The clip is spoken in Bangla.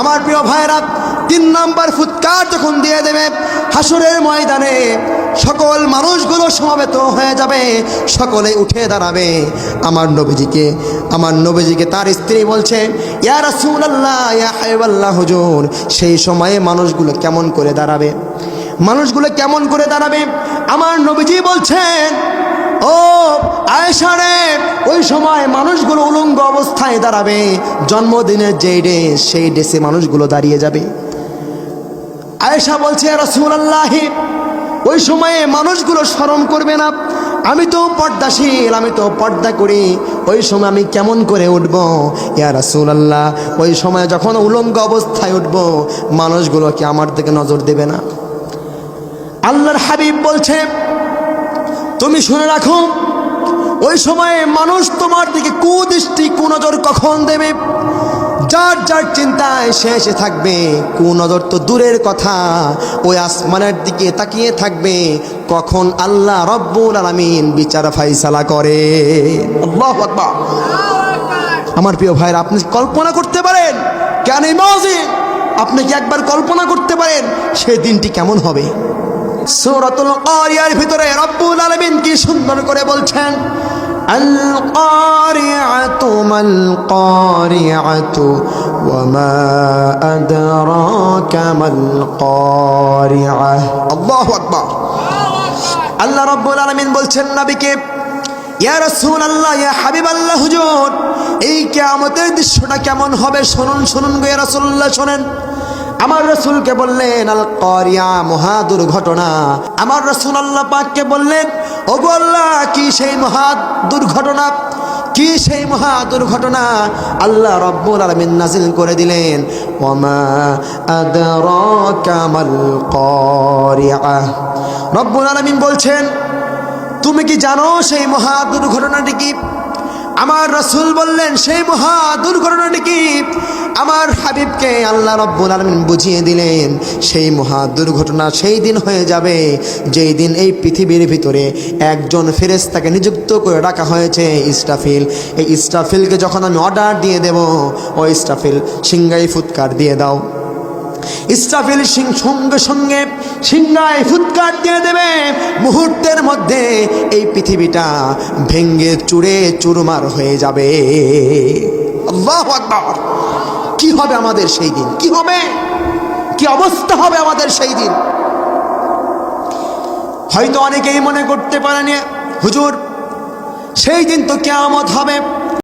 আমার প্রিয় ভাইরা তিন নাম্বার ফুৎকার যখন দিয়ে দেবে হাসুরের ময়দানে, সকল মানুষগুলো সমাবেত হয়ে যাবে, সকলে উঠে দাঁড়াবে। আমার নবীজিকে আমার নবীজিকে তার স্ত্রী বলছে ইয়া হাবিবাল্লাহ, হুজুর, সেই সময়ে মানুষগুলো কেমন করে দাঁড়াবে? মানুষগুলো কেমন করে দাঁড়াবে? আমার নবীজি বলছেন, ও আয়েশারে, ওই সময় মানুষগুলো উলঙ্গ অবস্থায় দাঁড়াবে। জন্মদিনের যেই ড্রেস সেই ড্রেসে মানুষগুলো দাঁড়িয়ে যাবে। আয়েশা বলছে রসুলাল্লাহি, ওই সময়ে মানুষগুলো স্মরণ করবে না। আমি তো পর্দাশীল, আমি তো পর্দা করি। ওই সময় আমি কেমন করে উঠব? ইয়া রাসূলুল্লাহ, ওই সময় যখন উলঙ্গ অবস্থায় উঠব, মানুষগুলো কি আমার দিকে নজর দেবে না? আল্লাহর হাবিব বলছে, তুমি শুনে রাখো ওই সময়ে মানুষ তোমার দিকে কুদৃষ্টি, কুনজর কখন দেবে? যার যার চিন্তায় সে এসে থাকবে। কুনজর তো দূরের কথা, ওই আসমানের দিকে তাকিয়ে থাকবে। কখন আল্লাহ রব্বুল আলামিন বিচার ফাইসালা করে। আমার প্রিয় ভাইরা আপনি কল্পনা করতে পারেন, কেন আপনি কি একবার কল্পনা করতে পারেন, সেই দিনটি কেমন হবে? সূরাতুল কারিয়ার ভিতরে রব্বুল আলামিন কি সুন্দর করে বলছেন? আল কারিআতু মাল কারিআতু ওয়া মা আদরাকা মাল কারিআহ আল্লাহু রব্বুল আলামিন বলছেন, নবীকে, ইয়া রাসূল আল্লাহ ইয়া হাবিব আল্লাহ হুজুর, এই কিয়ামতের দৃশ্যটা কেমন হবে? শুনুন শুনুন গো, ইয়া রাসূলুল্লাহ, শুনেন। আমার রসুলকে বললেন, আল করিয়া, মহা দুর্ঘটনা। আমার রসুল আল্লাহ পাককে বললেন ও আল্লাহ, কি সেই মহা দুর্ঘটনা? কি সেই মহা দুর্ঘটনা? আল্লাহ রব্বুল আলমিন নাজিল করে দিলেন করিয়া। রব্বুল আলমিন বলছেন, তুমি কি জানো সেই মহা দুর্ঘটনাটি কি? আমার রসুল বললেন, সেই মহা দুর্ঘটনাটি কি? আমার হাবিবকে আল্লাহ রব্বুল আলমিন বুঝিয়ে দিলেন, সেই মহা দুর্ঘটনা সেই দিন হয়ে যাবে, যেই দিন এই পৃথিবীর ভিতরে একজন ফেরেস্তাকে নিযুক্ত করে রাখা হয়েছে ইস্টাফিল এই ইস্টাফিলকে যখন আমি অর্ডার দিয়ে দেব, ও ইস্টাফিল সিংগাই ফুৎকার দিয়ে দাও। ইসরাফিল সিং সঙ্গে সঙ্গে সিংহায় ফুৎকার দিয়ে দেবে। মুহূর্তের মধ্যে এই পৃথিবীটা ভেঙ্গে চুরে চুরমার হয়ে যাবে। কি হবে আমাদের সেই দিন? কি হবে? কি অবস্থা হবে আমাদের সেই দিন? হয়তো অনেকেই মনে করতে পারেন হুজুর, সেই দিন তো কেয়ামত হবে।